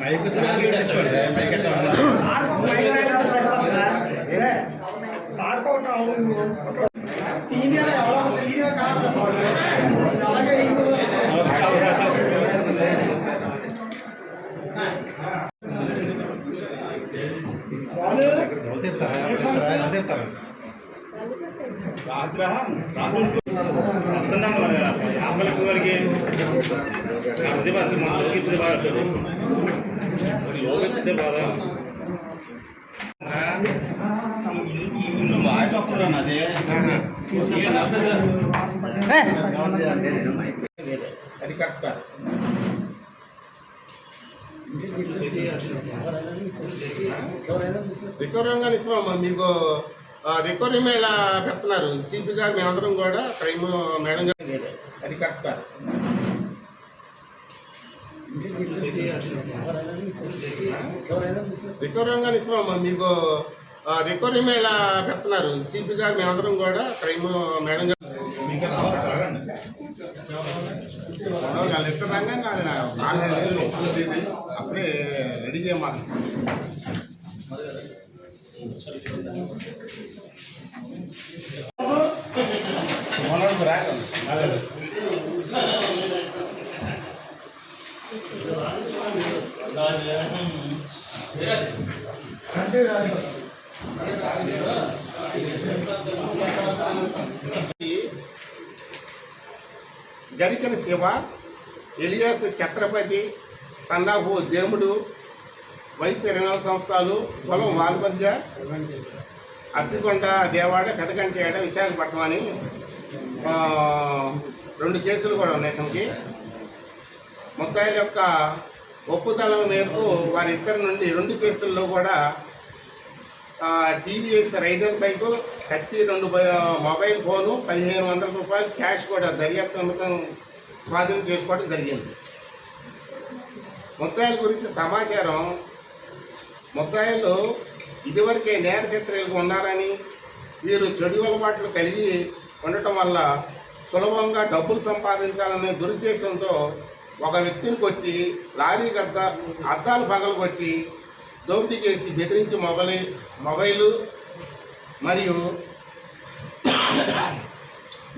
Mic sir తీసుకోండి mike ఎట్లా voice అది కరెక్ట్ కాదు రికవరీగా ఇస్తున్నాం మీకు రికవరీ మేళ పెడుతున్నారు. సిపి గారు మేమందరం కూడా క్రైమ్ మేడం గారు అది కరెక్ట్ కాదు. రికవరీగా ఇస్తున్నాం. మీకు రికవరీ మేళ పెడుతున్నారు. సిపి గారు మేమందరం కూడా క్రైమ్ మేడం గారు. అప్పుడే రెడీ చేయమాలి మనోడు రాగండి గరికని శివ ఎలియాస్ ఛత్రపతి సన్నాపు దేవుడు వయసు ఇరవై నాలుగు సంవత్సరాలు పొలం వాల్పల్జ అప్పికొండ దేవాడ పెదకంటేడ విశాఖపట్నం అని రెండు కేసులు కూడా ఉన్నాయి తనకి. ముద్దాయిల యొక్క ఒప్పుదల మేరకు వారిద్దరి నుండి రెండు కేసుల్లో కూడా టీవీఎస్ రైడర్ బైక్ కత్తి రెండు బై- మొబైల్ ఫోను పదిహేను వందల రూపాయలు క్యాష్ కూడా దర్యాప్తు నిమిత్తం స్వాధీనం చేసుకోవడం జరిగింది. ముద్దాయిల గురించి సమాచారం ముద్దాయిలు ఇదివరకే నేర చిత్రలకు ఉన్నారని వీరు చెడు అలవాట్లు కలిగి ఉండటం వల్ల సులభంగా డబ్బులు సంపాదించాలనే దురుద్దేశంతో ఒక వ్యక్తిని కొట్టి లారీ గద్ద అద్దాలు పగలగొట్టి దోపిడీ చేసి బెదిరించి మొబైల్ మొబైలు మరియు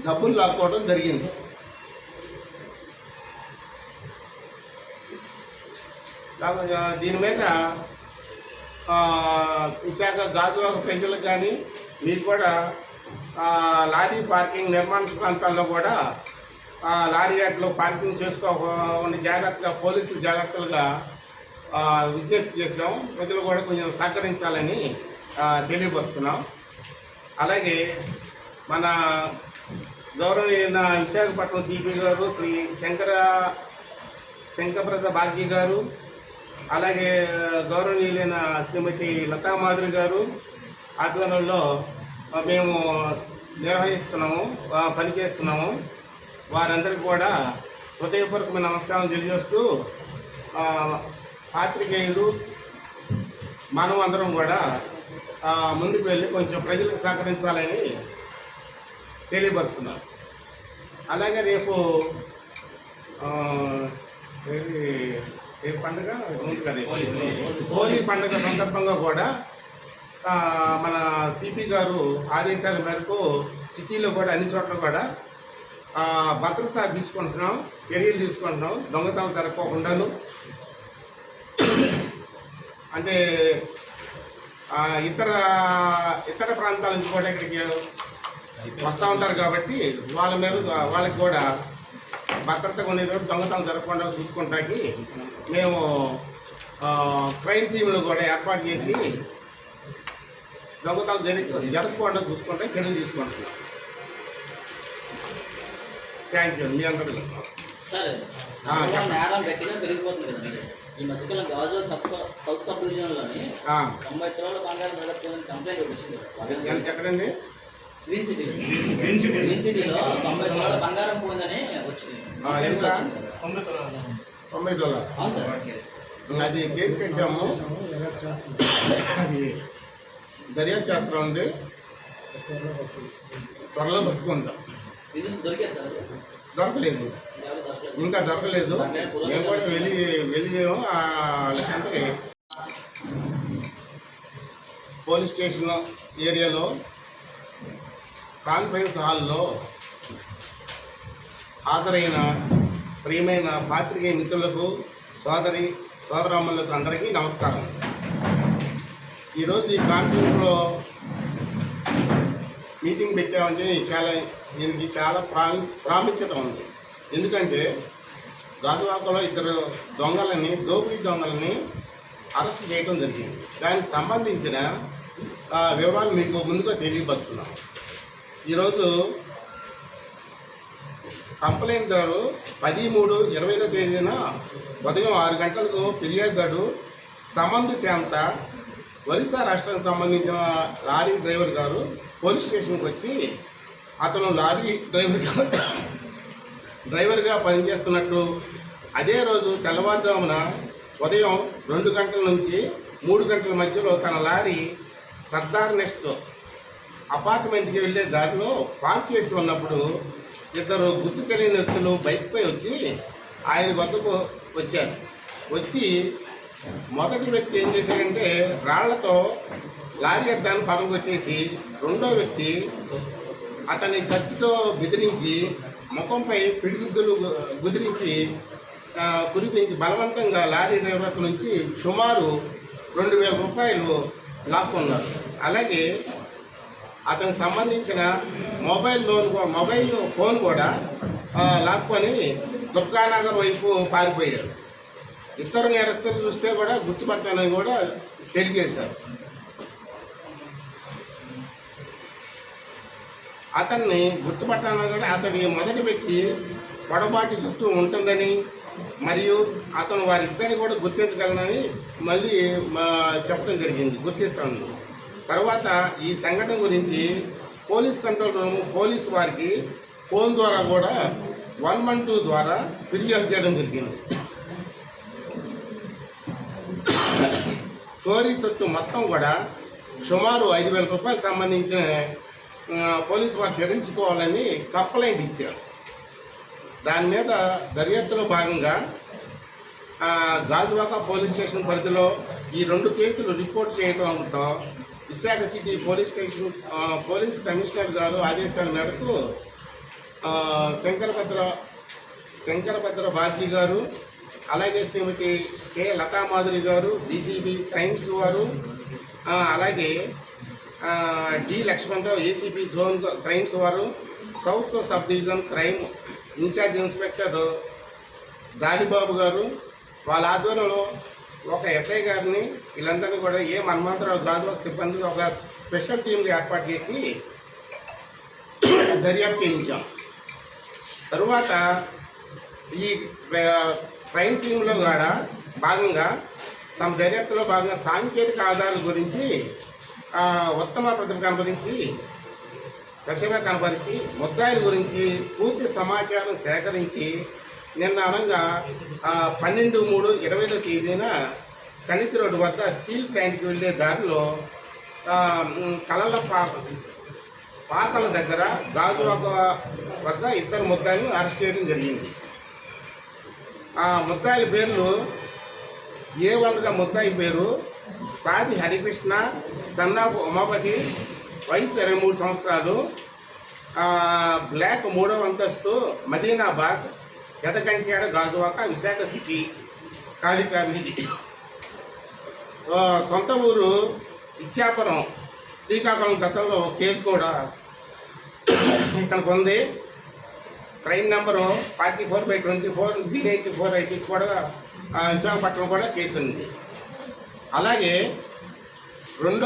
డబ్బులు లాక్కోవడం జరిగింది. దీని మీద విశాఖ గాజువాక ప్రజలకు కానీ మీకు కూడా లారీ పార్కింగ్ నిర్మాణ ప్రాంతాల్లో కూడా లారీ యార్డ్లో పార్కింగ్ చేసుకోకుండా జాగ్రత్తగా పోలీసులు జాగ్రత్తలుగా విజ్ఞప్తి చేసాం ప్రజలు కూడా కొంచెం సహకరించాలని తెలియపరుస్తున్నాం. అలాగే మన గౌరవనీయ విశాఖపట్నం సిపి గారు శ్రీ శంకర శంకరప్రద భాగ్య గారు అలాగే గౌరవనీయులైన శ్రీమతి లతా మాధురి గారు ఆధ్వర్యంలో మేము నిర్వహిస్తున్నాము పనిచేస్తున్నాము. వారందరికీ కూడా హృదయపూర్వకమైన నమస్కారం తెలియజేస్తూ పాత్రికేయులు మనం అందరం కూడా ముందుకు వెళ్ళి కొంచెం ప్రజలకు సహకరించాలని తెలియపరుస్తున్నాం. అలాగే రేపు ఏది? ఏ పండుగ? హోలీ పండుగ సందర్భంగా కూడా మన సిపి గారు ఆదేశాల మేరకు సిటీలో కూడా అన్ని చోట్ల కూడా భద్రత తీసుకుంటున్నాం చర్యలు తీసుకుంటున్నాం దొంగతనం జరగకుండాను అంటే ఇతర ఇతర ప్రాంతాల నుంచి కూడా ఇక్కడికి వస్తూ ఉంటారు కాబట్టి వాళ్ళ మీద వాళ్ళకి కూడా భద్రతగా ఉండేటప్పుడు దొంగతనం జరగకుండా చూసుకుంటానికి మేము క్రైమ్ టీంలు కూడా ఏర్పాటు చేసి దొంగతనం జరి జరగకుండా చూసుకుంటే చర్యలు తీసుకుంటున్నాం. థ్యాంక్ యూ మీ అందరికీ. నేరం గట్టిగా పెరిగిపోతుంది కదండి. ఈ మధ్యకాలం సబ్ సౌత్ సబ్ డివిజన్లోని తొంభై తులాల బంగారం జరగకపోయిందని కంప్లైంట్ ఒకటి వచ్చింది. ఎంత ఎక్కడండి? Green city green city. Green సిటీలో తొంభై బంగారం పోయిందని వచ్చింది. ఆ, అవును సార్. అది కేసు కట్టాము. అది దర్యాప్తు చేస్తామండి త్వరలో పట్టుకుంటాం? దొరకలేదు. ఇంకా దొరకలేదు. మేము కూడా వెళ్ళి వెళ్ళాము వాళ్ళకంతకి పోలీస్ స్టేషన్ ఏరియాలో కాన్ఫరెన్స్ హాల్లో హాజరైన ప్రియమైన పాత్రికేయ మిత్రులకు సోదరి సోదరమ్మలకు అందరికీ నమస్కారం. ఈరోజు ఈ కాన్ఫరెన్స్లో మీటింగ్ పెట్టామంటే చాలా దీనికి చాలా ప్రా ప్రాముఖ్యత ఉంది. ఎందుకంటే గాజువాకలో ఇద్దరు దొంగలని దోపిడీ దొంగలని అరెస్ట్ చేయడం జరిగింది. దానికి సంబంధించిన వివరాలు మీకు ముందుగా తెలియపరుస్తున్నాం. ఈరోజు కంప్లైంట్ దారు పది మూడు ఇరవై ఐదో తేదీన ఉదయం ఆరు గంటలకు ఫిర్యాదుదారు సమందు శాంత ఒరిస్సా రాష్ట్రానికి సంబంధించిన లారీ డ్రైవర్ గారు పోలీస్ స్టేషన్కి వచ్చి అతను లారీ డ్రైవర్గా డ్రైవర్గా పనిచేస్తున్నట్టు అదే రోజు తెల్లవారుజామున ఉదయం రెండు గంటల నుంచి మూడు గంటల మధ్యలో తన లారీ సర్దార్ నెస్ట్ అపార్ట్మెంట్కి వెళ్ళే దారిలో పార్క్ చేసి ఉన్నప్పుడు ఇద్దరు గుర్తు తెలియని వ్యక్తులు బైక్పై వచ్చి ఆయన వద్దకు వచ్చారు. వచ్చి మొదటి వ్యక్తి ఏం చేశాడంటే రాళ్ళతో లారీ అద్దాన్ని పగలగొట్టేసి రెండో వ్యక్తి అతని కత్తితో బెదిరించి ముఖంపై పిడిగుద్దులు గుదిరించి కురిపించి బలవంతంగా లారీ డ్రైవర్ నుంచి సుమారు రెండు వేల రూపాయలు లాక్కున్నారు. అలాగే అతనికి సంబంధించిన మొబైల్ లోన్ మొబైల్ ఫోన్ కూడా లాక్కొని దుర్గానగర్ వైపు పారిపోయారు. ఇతర నేరస్తులు చూస్తే కూడా గుర్తుపడతానని కూడా తెలియజేశారు. అతన్ని గుర్తుపట్టాలని కూడా అతడి మొదటి వ్యక్తి పొడబాటి జుట్టు ఉంటుందని మరియు అతను వారిద్దరిని కూడా గుర్తించగలనని మళ్ళీ మా చెప్పడం జరిగింది గుర్తిస్తాను. తర్వాత ఈ సంఘటన గురించి పోలీస్ కంట్రోల్ రూమ్ పోలీస్ వారికి ఫోన్ ద్వారా కూడా వన్ వన్ టూ ద్వారా ఫిర్యాదు చేయడం జరిగింది. చోరీ సొత్తు మొత్తం కూడా సుమారు ఐదు వేల రూపాయలకు సంబంధించిన పోలీసు వారు ధరించుకోవాలని కంప్లైంట్ ఇచ్చారు. దాని మీద దర్యాప్తులో భాగంగా గాజువాక పోలీస్ స్టేషన్ పరిధిలో ఈ రెండు కేసులు రిపోర్ట్ చేయడంతో Visakha city police station police commissioner గారు ఆదేశాల మేరకు శంకరభద్ర శంకరభద్ర బాజీ గారు అలాగే శ్రీమతి కె. లతామాధురి గారు డీసీబీ క్రైమ్స్ వారు అలాగే D. Lakshmanarao ACB zone crimes వారు south sub division crime incharge inspector Daribabu గారు వాళ్ళ ఆధ్వర్యంలో ఒక ఎస్ఐ గారిని వీళ్ళందరినీ కూడా ఏ మన్మంతరావు గాజువాక సిబ్బంది ఒక స్పెషల్ టీంని ఏర్పాటు చేసి దర్యాప్తు చేయించాం. తరువాత ఈ క్రైమ్ టీంలో కూడా భాగంగా తమ దర్యాప్తులో భాగంగా సాంకేతిక ఆధారాల గురించి ఉత్తమ ప్రతిభ కనపరించి ప్రతిభ కనపరించి ముద్దాయిల గురించి పూర్తి సమాచారం సేకరించి నిన్న అనగా పన్నెండు మూడు ఇరవైదో తేదీన కణితి రోడ్డు వద్ద స్టీల్ ప్లాంట్కి వెళ్ళే దారిలో కలల పా పాకల దగ్గర గాజువాక వద్ద ఇద్దరు ముద్దాయిలను అరెస్ట్ చేయడం జరిగింది. ఆ ముద్దాయిల పేర్లు ఏ వన్గా ముద్దాయి పేరు? సాది హరికృష్ణ సన్నాపు ఉమాపతి వయసు ఇరవై మూడు సంవత్సరాలు బ్లాక్ మూడవ అంతస్తు మదీనాబాద్ ఎదకంట్యాడ గాజువాక విశాఖ సిటీ కాళికా వీధి. సొంత ఊరు ఇచ్చాపురం శ్రీకాకుళం గతంలో ఒక కేసు కూడా ఇతనికి ఉంది crime number forty four by twenty four three ninety four ITs కూడా విశాఖపట్నం కూడా కేసు ఉంది అలాగే రెండో